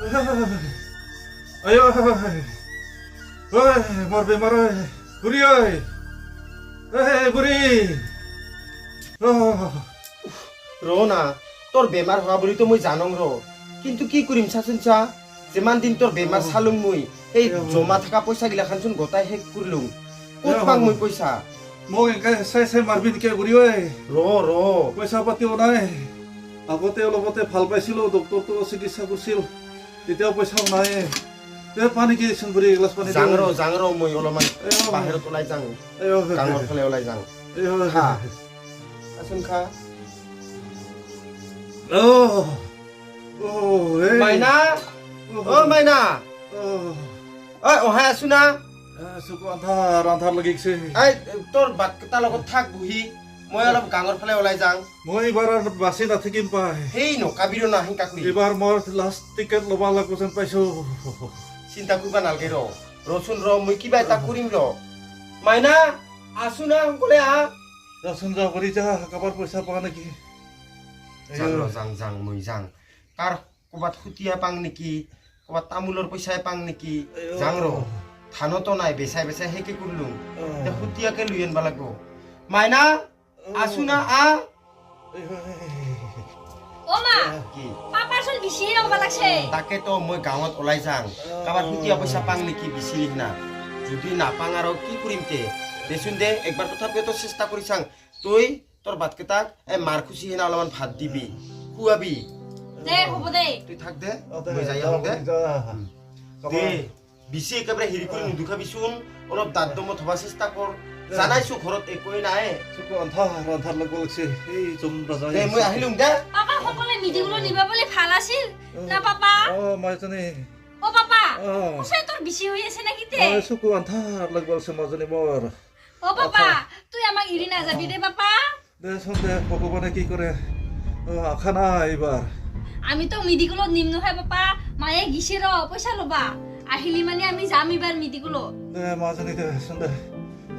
ওই মোর বেমার ওই বুড়ি ওই এই বুড়ি ৰ না তোৰ বেমাৰ হোৱা বুলিতো মই জানং ৰ। কিন্তু কি কৰিম চাচোন চা? যিমান দিন তোৰ বেমাৰ চালোং মই সেই জমা থকা পইচা গিলাখানচোন গোটাই শেষ কৰিলোঁ ক'ত পাম মই পইচা? মোক এনেকে চাই চাই মাৰবি নেকি বুঢ়ী ঐ। ৰ ৰ পইচা পাতিও নাই। আগতে অলপতে ভালো পাইছিলোঁ ডক্টৰটো চিকিৎসা কৰিছিল। তেতিয়াও পইচাও নাই। পানী কি দিচোন বুঢ়ী এগিলাচ পানী যাং ৰ যাং ৰ মই অলপমান বাহিৰত ওলাই যাওঁ। গাঁৱৰ ফালে ওলাই যাওঁ। আয়ো খা। চাচোন খা। ও ও মাইনা? অ মাইনা। ঐ অহাই আছো না। চকু আন্ধাৰ আন্ধাৰ লাগিছে এই তোৰ বাটকেইটাৰ লগত থাক বহি। মই অলপ গাঁৱৰ ফালে ওলাই যাওঁ মই এইবাৰ বাচি নাথাকিম পাই। সেই নকাবিৰো না হিংকা কৰি এইবাৰ মই লাষ্ট টিকেট ল'ব লাগিব যেন পাইছো। চিন্তা কৰিব নালাগে ৰ। ৰচোন ৰ মই কিবা এটা কৰিম ৰ। মাইনা আছো না সকলে আহ যাচোন যা কৰি যা কাৰোবাৰ পইচা পোৱা নেকি? যাং ৰ যাং যাং মই যাং। কাৰ ক'ৰবাত সুতীয়া পাং নেকি? ক'ৰবাত তামোলৰ পইচাই পাং নেকি? যাং ৰ ধানতো নাই বেচাই বেচাই সেইকে কৰিলো। সুতীয়াকে লৈ আনিব লাগিব। মাইনা আছো না আহ ও মা কি? পাপাৰ চোন বিচাৰি ল'ব লাগছে। তাকেতো মই গাঁৱত ওলাই যাং কাৰোবাৰ সুতীয়া পইচা পাং নেকি বিচাৰি না? যদি নাপাং আৰু কি কৰিম তে দেচোন দে একবাৰ তথাপিতো চেষ্টা কৰি চাং। তই তোৰ বাটকেইটাক এই মাৰ খুচি হেনা অলপমান ভাত দিবি। খুৱাবি। দে হ'ব দে। তই থাক দে মই যাই আহোঁ দে। দে বেছি একেবাৰে হেৰি কৰি নুদুখাবিচোন। অলপ দাঁত দমত হ'ব চেষ্টা কৰ। জানাইছো ঘৰত একোৱেই নাই। চকু আন্ধাৰ আন্ধাৰ লাগিব লাগছে এই জম ৰাজা দে মই আহিলোং দে। পাপা সকলোৱে মিটিঙলৈ নিব বুলি ভালো আছিল। না পাপা। অ মাজনী অ পাপা। অ। ওচৰে তোৰ বেছি হৈ আছে নেকি তে? চকু আন্ধাৰ লাগিব লাগছে মাজনী মোৰ অ পাপা তুই আমাক এৰি নাযাবি দে পাপা। দেচোন দে ভগৱানে কি কৰে? অ আশা নাই এইবাৰ। আমিতো মেডিকেলত নিম নহয় পাপা। মায়ে গিছে ৰ পইচা ল'বা। আহিলি মানে আমি যাম এইবাৰ মেডিকেলত দে মাজনী দেচোন দে।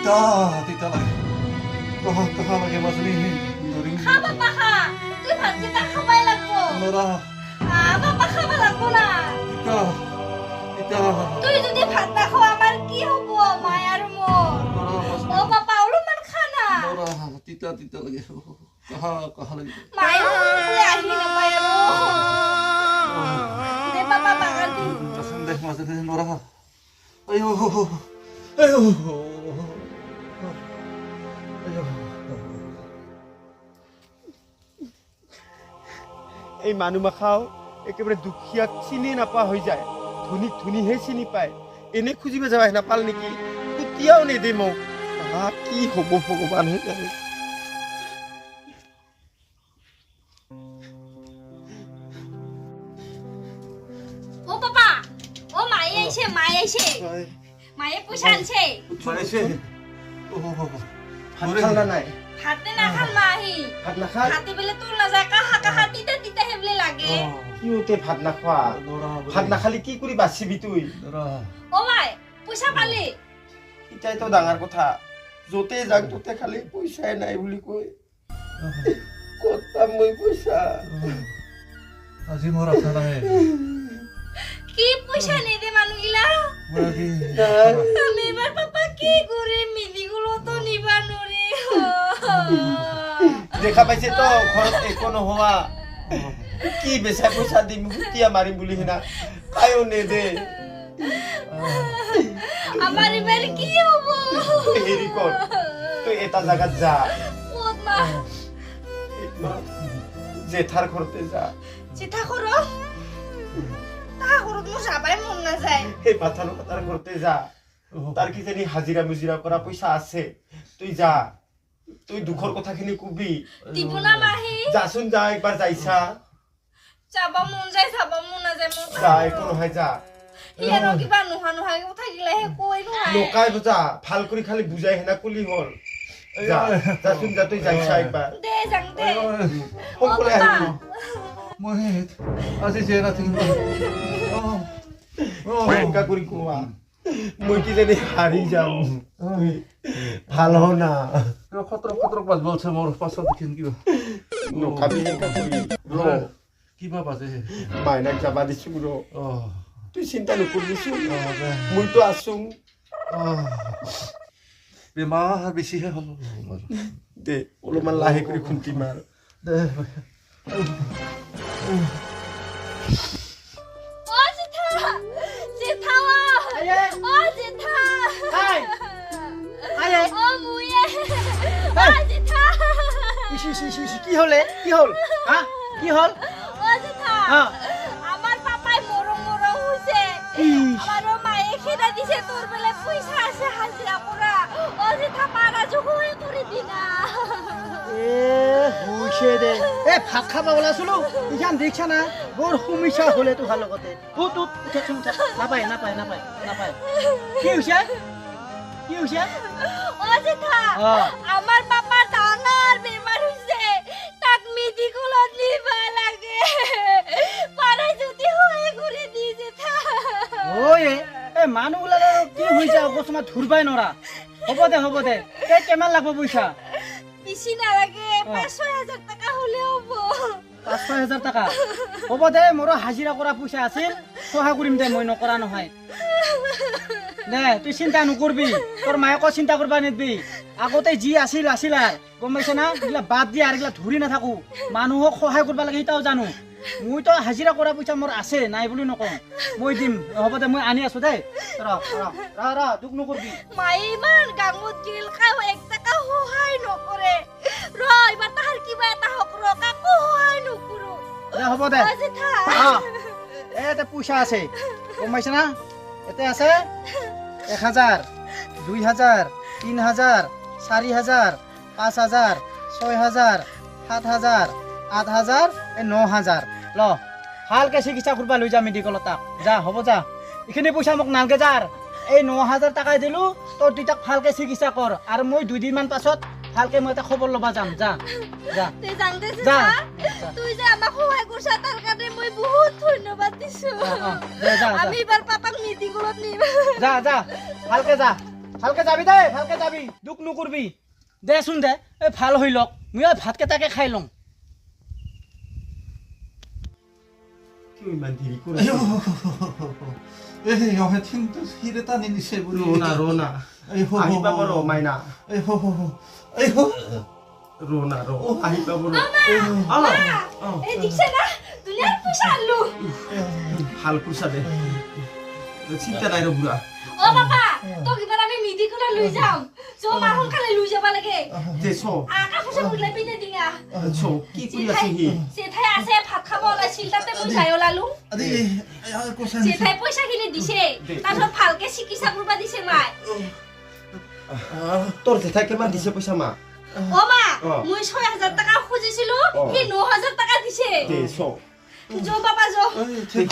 তিতা তিতা লাগে কহা কহা লাগে মাজনী নৰিম খা পাপা খা তুই ভাতকেইটা খাবাই লাগব নৰা আহ পাপা খাব লাগব না তিতা তিতা তুই যদি ভাত নাখাও আমাৰ কি হ'ব মাই আৰু মোৰ অ পাপা অলপমান খা নৰা তিতা তিতা লাগে কহা কহা লাগে মায়ে বোলে আহি নাপায় আৰু দে পাপা বাগাৰ দি Kasam মাজনী নৰা আয়ো আয়ো এই মানুহ মাখাও একেবাৰে দুখীয়াক চিনি নাপা হৈ যায়। ধনীক ধনীহে চিনি পায়। এনে খুজিব যাব নাপাল নেকি? কেতিয়াও নেদে মোক কি হ'ব ভগৱানহে জানে। ও পাপা ও মায়ে আহিছে মায়ে আহিছে। Ay, মায়ে পইচা আনছে parece. Oh, ভাত না নাই ভাতে নাখাল মা আহি ভাত নাখাল হাতী বোলে তোৰ নাযায় কাহা কাহা তিতা তিতা হে বোলে লাগে কিয়তে ভাত নাখোৱা ভাত নাখালি কি কৰি বাচিবি তুই? অ মাই পইচা পালি? এতিয়াইতো ডাঙৰ কথা। য'তে যাক ত'তে খালি পইচাই নাই বুলি কয়। ক'ত পাম মই পইচা? আজি মোৰ আশা নাই। কি পইচা নিদে মানুহগিলা? মই আজি আমি এবাৰ পাপা কি কৰিম মেডিকেলতো নিবা নোৱাৰি। দেখা পাইছে তো ঘৰত একো নোহোৱা। কি বেচাই পইচা দিম সুতীয়া মাৰিম বুলি সিনা। তাইও নেদে আমাৰ কি হ'ব? হেৰি কৰ তই এটা জাগাত যা। জেঠাৰ ঘৰতে যা। চিঠা কৰক তাহা ঘৰত মোৰ যাবাই মন নাযায়। সেই পাথাৰ তাৰ ঘৰতে যা। তাৰ কিজানি হাজিৰা মুজিৰা কৰা পইচা আছে। তুই যা। তুই দুখৰ কথাখিনি কবি দিব না মাহী যাচোন যা একবাৰ যাইছা যাব মন যায় যাব মন নাযায় মোৰ যা একো নহয় যা আৰু কিবা নোহোৱা নোহোৱাকে থাকিলেহে কৈ নোৱাৰে লকাই বুজা ভালো কৰি খালি বুজাই হেনা কলি হ'ল যা যাচোন যা তই যাইছা একবাৰ দে যাং দে সোনকালে বাবা। আহিবি মহিত আজি যে ৰাতি এনেকা কৰি কোৱা মই কিজানি হাৰি যাম ভালো হ না বলছে পাছত কিবা। কিবা দিছো তুই চিন্তা দে। মইতো আছো। অ বেমাৰ বেছিহে হ'ল। দে অলপমান লাহে কৰি খুন্তি মাৰ দে কি হলে কি হল? হা কি হল? জেঠা আমার পাপাই মরম মরম হইছে। আমারও মায়ে খেদা দিছে তোর বেলে পয়সা আছে হাজিরা করা ও জেঠা পারা জহুই করে দিনা এ হৈছে দে। এ ভাত খাব ওলাইছিলো ইখান দেখিছা না? বৰ সমস্যা হলে তো ভালো লগতে ও তো উঠা নাপায় নাপায় নাপায় নাপায়। কি হৈছে কি হৈছে ও জেঠা অ। আমার পাপা ডাঙর বেমার হইছে তাক মেডিকেলত নিবা লাগে। পারা যদি হয়ে করে দি জেঠা ঐ এ আৰু কি হৈছে অকস্মাত ধৰিবাই নৰা হ'ব দে হ'ব দে এ কিমান লাগব পইচা? বেশি। পাঁচ ছয় হাজার টাকা হলে হব। পাঁচ ছয় হাজাৰ টকা। হ'ব দে মোৰো হাজিৰা কৰা পইচা আছিল সহায় কৰিম দে মই নকৰা নহয়। দে তুই চিন্তা নকৰবি তোৰ মায়েকো চিন্তা কৰবা নিদবি। আগতে যি আছিল আছিল আৰ গম পাইছে না? এইগিলা বাদ দি আৰু এইগিলা ধৰি নাথাকো। মানুহক সহায় কৰিব লাগে সেইটাও জানো। মইতো হাজিৰা কৰা পইচা মোৰ আছে নাই বুলি নকওঁ। মই দিম হ'ব দে মই আনি আছো দেই। ৰ ৰ ৰ দুখ নকৰবি। মায়ে ইমান গাঙত গিল কাও এক টাকা সহায় নকৰে। ৰ এবাৰ তাহাৰ কিবা এটা হক ৰ কাকো সহায় নকৰো। হ'ব দে। এ পইচা আছে। গম পাইছে না? এতে আছে? এক হাজাৰ দুই হাজাৰ তিন হাজাৰ চাৰি হাজাৰ পাঁচ হাজাৰ ছয় হাজাৰ সাত হাজাৰ আঠ হাজাৰ এই ন হাজাৰ ল, ভালকে চিকিৎসা কৰিব লৈ যা মেডিকেলত তাক। যা, হ'ব যা। এইখিনি পইচা মোক নালগে যাৰ। এই ন হাজাৰ টকাই দিলোঁ, তই দুইটাক ভালকে চিকিৎসা কৰ। আৰু মই দুদিনমান পাছত ভালকে মই এটা খবৰ ল'বা যাম যা যা। তে যাং। দে যা। তুই যে আমাক সহায় কৰিছা তাৰ কাৰণে মই বহুত ধন্যবাদ দিছো। দে। আমি এবাৰ পাপাক মেডিকেলত নিম। যা যা ভালকে যা ভালকে যাবি দেই ভালকে যাবি। দুখ নকৰবি। দেচোন দে এই ভালো হৈ লওক। মই ভাতকেইটাকে খাই লওঁ ইমান দেৰি কৰি এই অহে ঠিংটো হিৰে টানি নিছে বুলি ৰ না এই হো, হো, আহি পাব হো। ৰ মাইনা। এই হো হো। এই না ৰ আহি পাব ৰ এই দিছে না দে। চিন্তা নাই আমি লৈ চ লৈ যাব লাগে। দে চ আকা পইচা উলাই পিনে দিঙা চ কি কৰি আছে সি চেঠাই আছে ভাত খাব যাই ওলালো। আদি কৈছা নিছে। চেঠাই পইচা দিছে তাৰপিছত ভালকে চিকিৎসা কৰিব দিছে মাই তোৰ জেঠাই কিমান দিছে পইচা মা। অ মা মই ছয় হাজাৰ টকা খুজিছিলো। সি ন হাজাৰ টকা দিছে। দে চ। যো বাবা যো।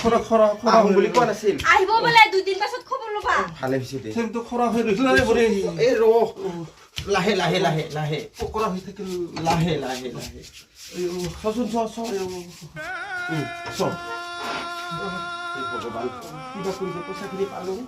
খৰা খৰা খৰা আহোঁ বুলি কোৱা নাছিল। আহিব বোলে দুদিন পাছত খবৰ ল'বা। ভালে হৈছে দে। ঠেংটো খৰা হৈ ৰৈছিল ৰে বুঢ়ী এই ৰ। লাহে লাহে লাহে লাহে। পকৰা হৈ থাকিল। লাহে লাহে লাহে। ও, চচোন চ চ। ও, চ। এই ভগৱান কিবা কৰিব পইচাখিনি পালোঁ।